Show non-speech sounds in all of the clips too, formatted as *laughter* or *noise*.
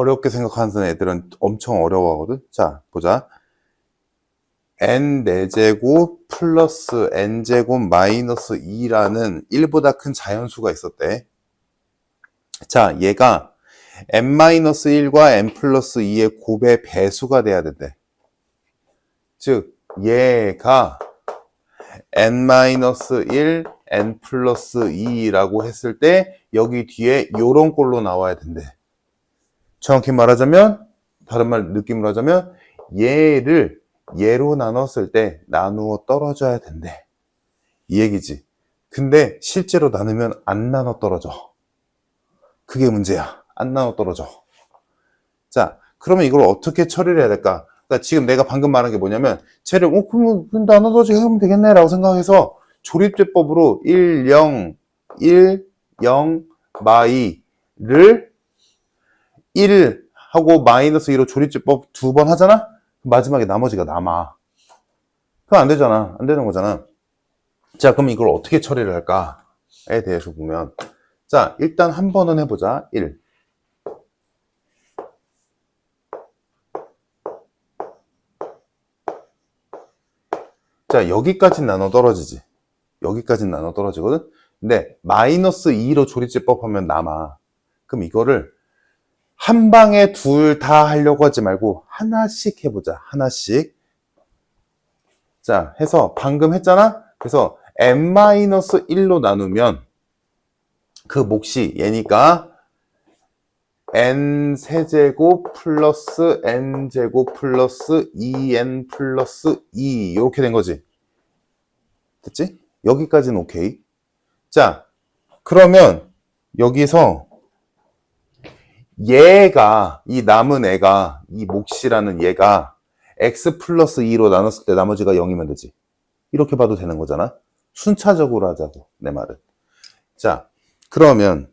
어렵게 생각하는 애들은 엄청 어려워하거든. 자, 보자. n 4제곱 플러스 n제곱 마이너스 2라는 1보다 큰 자연수가 있었대. 자, 얘가 n-1과 n 플러스 2의 곱의 배수가 돼야 된대. 즉, 얘가 n-1, n 플러스 2라고 했을 때 여기 뒤에 요런 꼴로 나와야 된대. 정확히 말하자면, 다른 말 느낌으로 하자면, 얘를 얘로 나눴을 때 나누어 떨어져야 된대. 이 얘기지. 근데 실제로 나누면 안 나눠 떨어져. 그게 문제야. 안 나눠 떨어져. 자, 그러면 이걸 어떻게 처리를 해야 될까? 그러니까 지금 내가 방금 말한 게 뭐냐면, 쟤를, 어, 그러면 나눠 떨어지게 하면 되겠네. 라고 생각해서 조립제법으로 1, 0, 1, 0, 마이를 1 하고 마이너스 2로 조립제법 두 번 하잖아? 마지막에 나머지가 남아. 그럼 안 되잖아. 안 되는 거잖아. 자, 그럼 이걸 어떻게 처리를 할까에 대해서 보면. 자, 일단 한 번은 해보자. 1. 자, 여기까지 나눠 떨어지지. 여기까지 나눠 떨어지거든? 근데 마이너스 2로 조립제법 하면 남아. 그럼 이거를 한 방에 둘 다 하려고 하지 말고 하나씩 해보자. 하나씩. 자, 해서 방금 했잖아? 그래서 n-1로 나누면 그 몫이 얘니까 n 세제곱 플러스 n 제곱 플러스 2n 플러스 2 이렇게 된 거지. 됐지? 여기까지는 오케이. 자, 그러면 여기서 얘가 이 남은 애가 이 몫이라는 얘가 x 플러스 2로 나눴을 때 나머지가 0이면 되지. 이렇게 봐도 되는 거잖아. 순차적으로 하자고 내 말은. 자, 그러면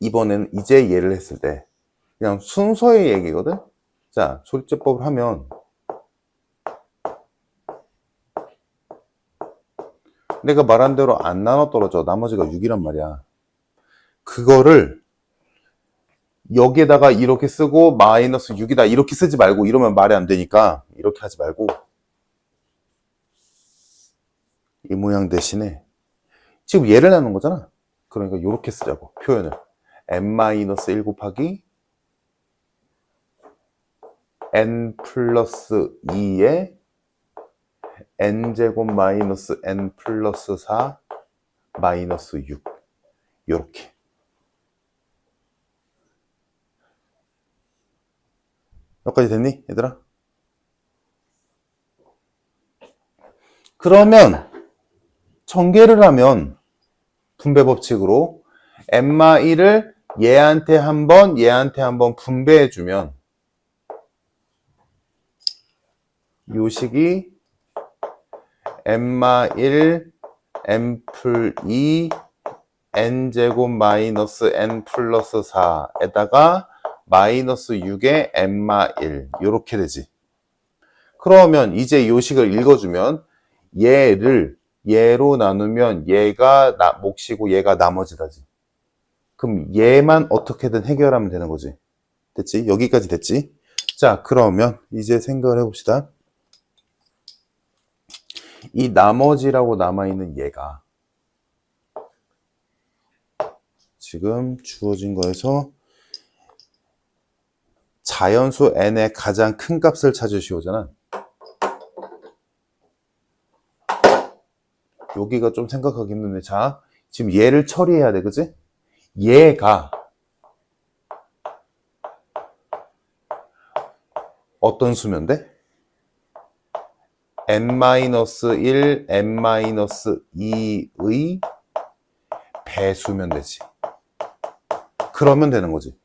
이번엔 이제 얘를 했을 때 그냥 순서의 얘기거든. 자, 조립제법을 하면 내가 말한 대로 안 나눠 떨어져. 나머지가 6이란 말이야. 그거를 여기에다가 이렇게 쓰고 마이너스 6이다 이렇게 쓰지 말고 이러면 말이 안 되니까 이렇게 하지 말고 이 모양 대신에 지금 얘를 나눈 거잖아. 그러니까 이렇게 쓰자고 표현을. n-1 곱하기 n 플러스 2에 n제곱 마이너스 n 플러스 4 마이너스 6 요렇게 여기까지 됐니 얘들아? 그러면 전개를 하면 분배 법칙으로 n-1을 얘한테 한 번, 얘한테 한 번 분배해 주면 요식이 n-1 n-풀 2 n제곱 마이너스 n 플러스 4에다가 마이너스 6의 n-1 이렇게 되지. 그러면 이제 요식을 읽어주면 얘를 얘로 나누면 얘가 나, 몫이고 얘가 나머지다지. 그럼 얘만 어떻게든 해결하면 되는 거지. 됐지? 여기까지 됐지? 자, 그러면 이제 생각을 해봅시다. 이 나머지라고 남아있는 얘가 지금 주어진 거에서 자연수 n의 가장 큰 값을 찾으시오잖아. 여기가 좀 생각하기 힘든데, 자, 지금 얘를 처리해야 돼, 그지? 얘가 어떤 수면 돼? n-1, n-2의 배수면 되지. 그러면 되는 거지.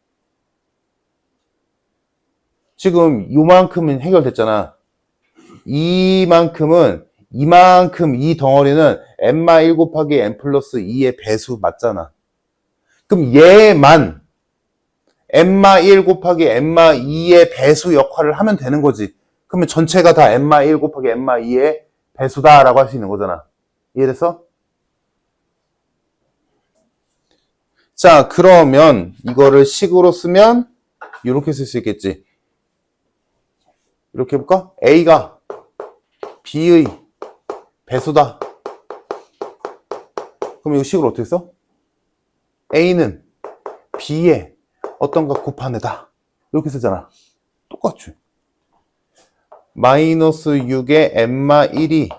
지금 이만큼은 해결됐잖아. 이만큼은 이만큼 이 덩어리는 n-1 곱하기 n 플러스 2의 배수 맞잖아. 그럼 얘만 n-1 곱하기 n-2의 배수 역할을 하면 되는 거지. 그러면 전체가 다 n-1 곱하기 n-2의 배수다라고 할 수 있는 거잖아. 이해됐어? 자, 그러면 이거를 식으로 쓰면 이렇게 쓸 수 있겠지. 이렇게 해볼까? A가 B의 배수다. 그럼 이거 식으로 어떻게 써? A는 B의 어떤가 곱한 애다. 이렇게 쓰잖아. 똑같지. 마이너스 6의 M마 1이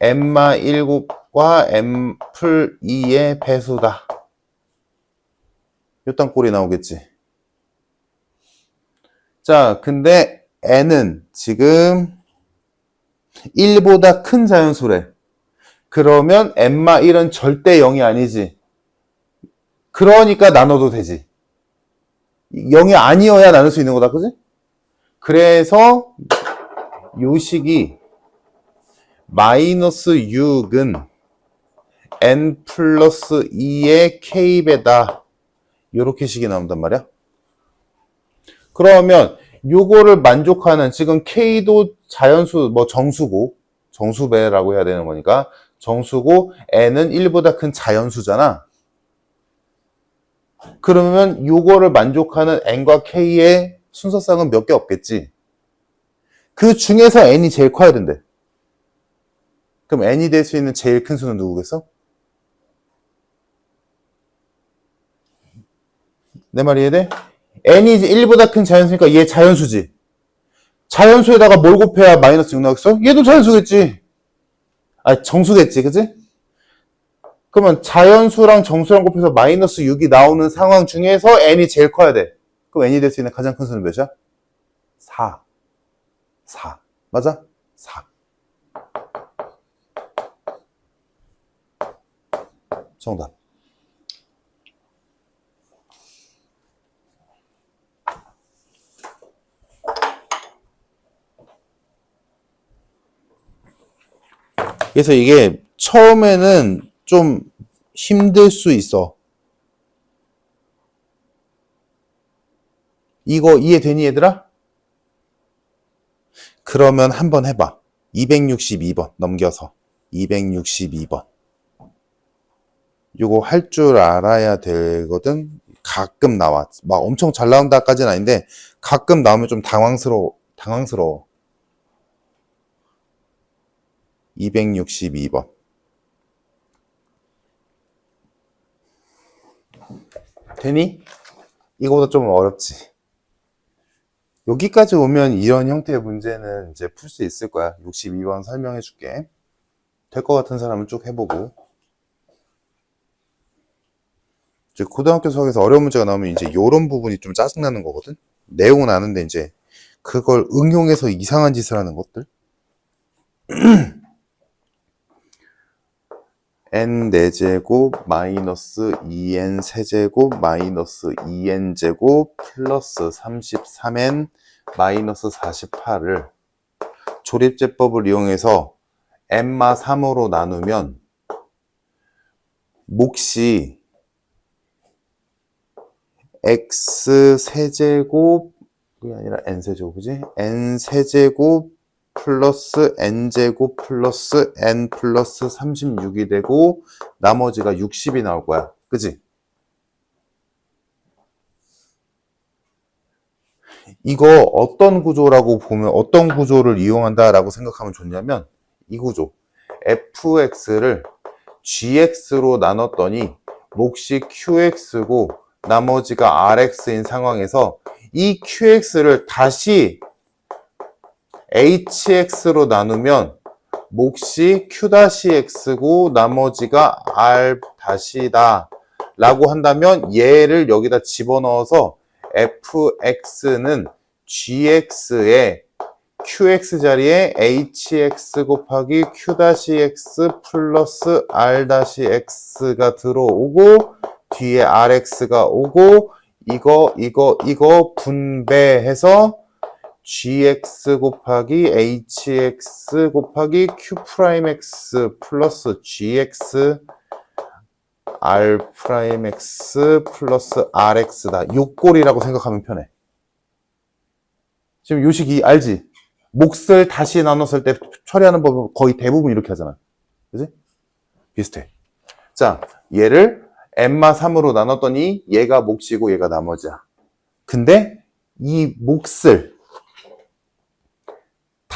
M마 1곱과 M 풀 2의 배수다. 요딴 꼴이 나오겠지. 자, 근데 N은 지금 1보다 큰 자연수래. 그러면 M마 1은 절대 0이 아니지. 그러니까 나눠도 되지. 0이 아니어야 나눌 수 있는 거다, 그지? 그래서 요 식이 마이너스 6은 n 플러스 2의 k배다. 요렇게 식이 나온단 말이야. 그러면 요거를 만족하는 지금 k도 자연수 뭐 정수고 정수배라고 해야 되는 거니까 정수고 n은 1보다 큰 자연수잖아. 그러면 요거를 만족하는 n과 k의 순서상은 몇 개 없겠지. 그 중에서 n이 제일 커야 된대. 그럼 n이 될 수 있는 제일 큰 수는 누구겠어? 내 말이 이해돼? N이 이제 1보다 큰 자연수니까 얘 자연수지. 자연수에다가 뭘 곱해야 마이너스 6 나오겠어? 얘도 자연수겠지. 아, 정수겠지, 그지? 그러면 자연수랑 정수랑 곱해서 마이너스 6이 나오는 상황 중에서 n이 제일 커야 돼. 그럼 n이 될 수 있는 가장 큰 수는 몇이야? 4. 4. 맞아? 4. 정답. 그래서 이게 처음에는 좀 힘들 수 있어. 이거 이해되니 얘들아? 그러면 한번 해봐. 262번 넘겨서 262번. 요거 할 줄 알아야 되거든. 가끔 나와. 막 엄청 잘 나온다까지는 아닌데 가끔 나오면 좀 당황스러워. 당황스러워. 262번. 되니? 이거보다 좀 어렵지. 여기까지 오면 이런 형태의 문제는 이제 풀 수 있을 거야. 62번 설명해 줄게. 될 것 같은 사람은 쭉 해보고. 이제 고등학교 수학에서 어려운 문제가 나오면 이제 이런 부분이 좀 짜증나는 거거든? 내용은 아는데 이제 그걸 응용해서 이상한 짓을 하는 것들? *clears throat* n 4제곱 마이너스 2n 세제곱 마이너스 2n 제곱 플러스 33n 마이너스 48을 조립제법을 이용해서 n마 3으로 나누면 몫이 x 세제곱 그게 아니라 n 세제곱 그지? n 세제곱 플러스 n제곱 플러스 n 플러스 36이 되고 나머지가 60이 나올 거야. 그지? 이거 어떤 구조라고 보면 어떤 구조를 이용한다라고 생각하면 좋냐면 이 구조 fx를 gx로 나눴더니 몫이 qx고 나머지가 rx인 상황에서 이 qx를 다시 hx로 나누면 몫이 q-x고 나머지가 r-다 라고 한다면 얘를 여기다 집어넣어서 fx는 gx의 qx 자리에 hx 곱하기 q-x 플러스 r-x가 들어오고 뒤에 rx가 오고 이거 이거 이거 분배해서 gx 곱하기 hx 곱하기 q'x 플러스 gx r'x 플러스 rx다. 요 꼴이라고 생각하면 편해. 지금 요식 이 알지? 몫을 다시 나눴을 때 처리하는 법은 거의 대부분 이렇게 하잖아. 그지? 비슷해. 자, 얘를 n마 3으로 나눴더니 얘가 몫이고 얘가 나머지야. 근데 이 몫을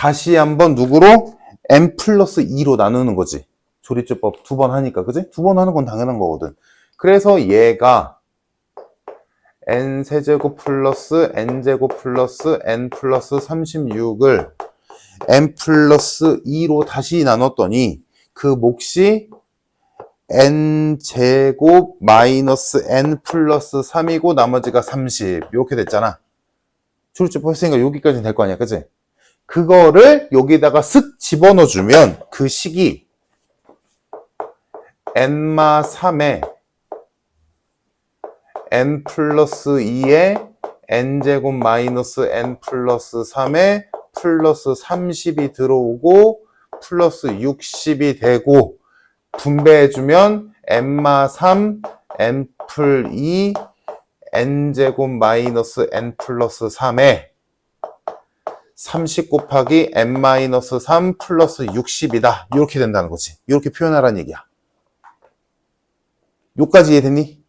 다시 한번 누구로? n 플러스 2로 나누는 거지. 조리제법 두 번 하니까, 그지? 두 번 하는 건 당연한 거거든. 그래서 얘가 n 세제곱 플러스 n 제곱 플러스 n 플러스 36을 n 플러스 2로 다시 나눴더니 그 몫이 n 제곱 마이너스 n 플러스 3이고 나머지가 30 이렇게 됐잖아. 출제법 했으니까 여기까지는 될 거 아니야, 그지? 그거를 여기다가 쓱 집어넣어 주면 그 식이 n마 3에 n 플러스 2에 n제곱 마이너스 n 플러스 3에 플러스 30이 들어오고 플러스 60이 되고 분배해주면 n마 3, n 플 2, n제곱 마이너스 n 플러스 3에 30 곱하기 n 마이너스 3 플러스 60이다. 이렇게 된다는 거지. 이렇게 표현하라는 얘기야. 요까지 이해됐니?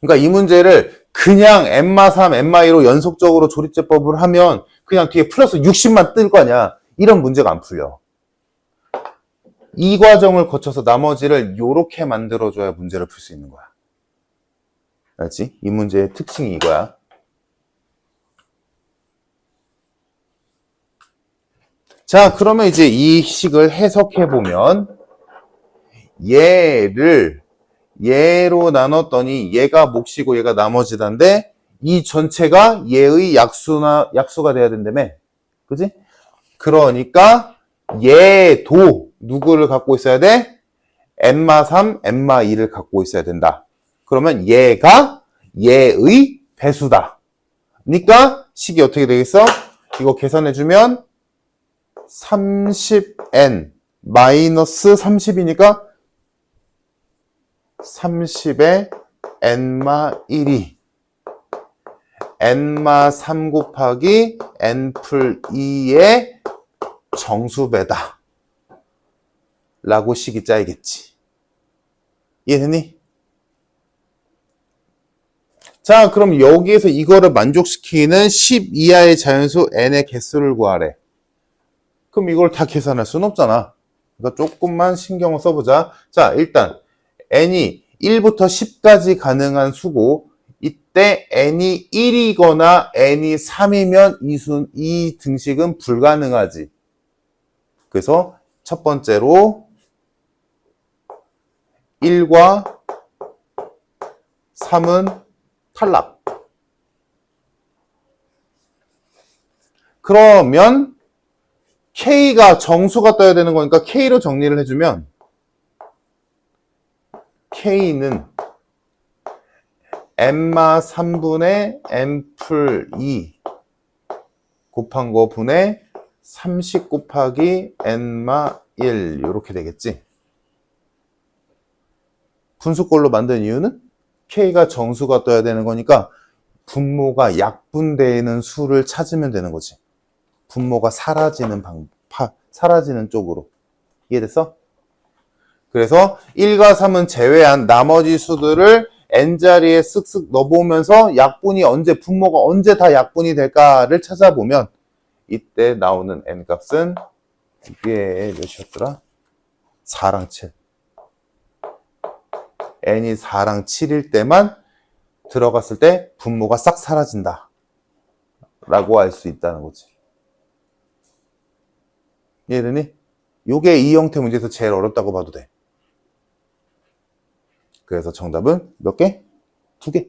그러니까 이 문제를 그냥 n마 3, n마 2로 연속적으로 조립제법을 하면 그냥 뒤에 플러스 60만 뜰거 아니야. 이런 문제가 안 풀려. 이 과정을 거쳐서 나머지를 요렇게 만들어줘야 문제를 풀 수 있는 거야. 알지? 이 문제의 특징이 이거야. 자, 그러면 이제 이 식을 해석해 보면 얘를 얘로 나눴더니 얘가 몫이고 얘가 나머지다인데 이 전체가 얘의 약수나 약수가 돼야 된다며. 그지? 그러니까 얘도 누구를 갖고 있어야 돼? n마 3, n마 2를 갖고 있어야 된다. 그러면 얘가 얘의 배수다. 그러니까 식이 어떻게 되겠어? 이거 계산해주면 30n 마이너스 30이니까 30에 n마 1이 n마 3 곱하기 n 풀 2의 정수배다. 라고 식이 짜이겠지. 이해되니? 자, 그럼 여기에서 이거를 만족시키는 10 이하의 자연수 n의 개수를 구하래. 그럼 이걸 다 계산할 수는 없잖아. 그러니까 조금만 신경을 써보자. 자, 일단 n이 1부터 10까지 가능한 수고 이때 n이 1이거나 n이 3이면 이, 수, 이 등식은 불가능하지. 그래서 첫 번째로 1과 3은 탈락. 그러면 K가 정수가 떠야 되는 거니까 K로 정리를 해주면 K는 n마 3분의 n 풀2 곱한 거 분의 30 곱하기 n마 1 이렇게 되겠지. 분수꼴로 만든 이유는 K가 정수가 떠야 되는 거니까 분모가 약분되는 수를 찾으면 되는 거지. 분모가 사라지는 방, 파, 사라지는 쪽으로. 이해됐어? 그래서 1과 3은 제외한 나머지 수들을 n자리에 쓱쓱 넣어보면서 약분이 언제, 분모가 언제 다 약분이 될까를 찾아보면 이때 나오는 n 값은 이게 몇이었더라? 4랑 7. N이 4랑 7일 때만 들어갔을 때 분모가 싹 사라진다. 라고 알 수 있다는 거지. 이해되니? 요게 이 형태 문제에서 제일 어렵다고 봐도 돼. 그래서 정답은 몇 개? 두 개.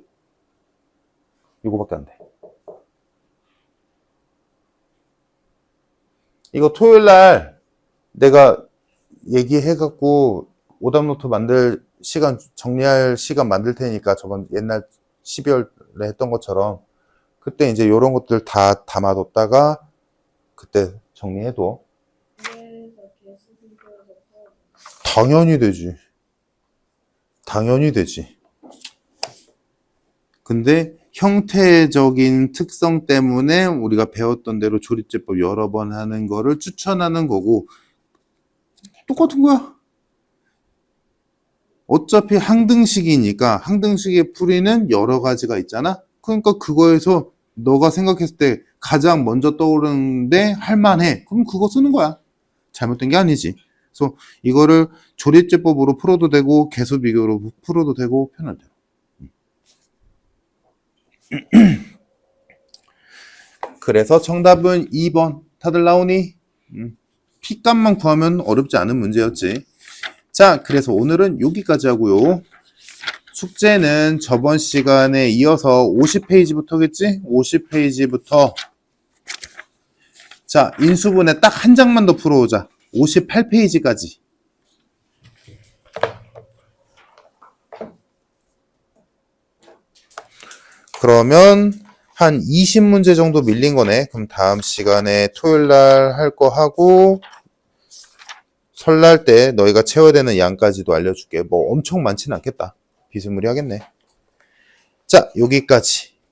이거밖에 안 돼. 이거 토요일 날 내가 얘기해갖고 오답노트 만들 시간, 정리할 시간 만들 테니까 저번 옛날 12월에 했던 것처럼 그때 이제 이런 것들 다 담아뒀다가 그때 정리해도 당연히 되지. 당연히 되지. 근데 형태적인 특성 때문에 우리가 배웠던 대로 조립제법 여러 번 하는 거를 추천하는 거고 똑같은 거야. 어차피 항등식이니까 항등식의 풀이는 여러 가지가 있잖아. 그러니까 그거에서 너가 생각했을 때 가장 먼저 떠오르는데 할만해. 그럼 그거 쓰는 거야. 잘못된 게 아니지. 그래서 이거를 조립제법으로 풀어도 되고 개수 비교로 풀어도 되고 편할 대로. *clears throat* 그래서 정답은 2번. 다들 나오니? 음. P값만 구하면 어렵지 않은 문제였지. 자, 그래서 오늘은 여기까지 하고요. 숙제는 저번 시간에 이어서 50페이지부터겠지? 50페이지부터 자, 인수분해 딱 한 장만 더 풀어오자. 58페이지까지. 그러면 한 20문제 정도 밀린 거네. 그럼 다음 시간에 토요일 날 할 거 하고 설날 때 너희가 채워야 되는 양까지도 알려줄게. 뭐 엄청 많지는 않겠다. 비스무리하겠네. 자, 여기까지.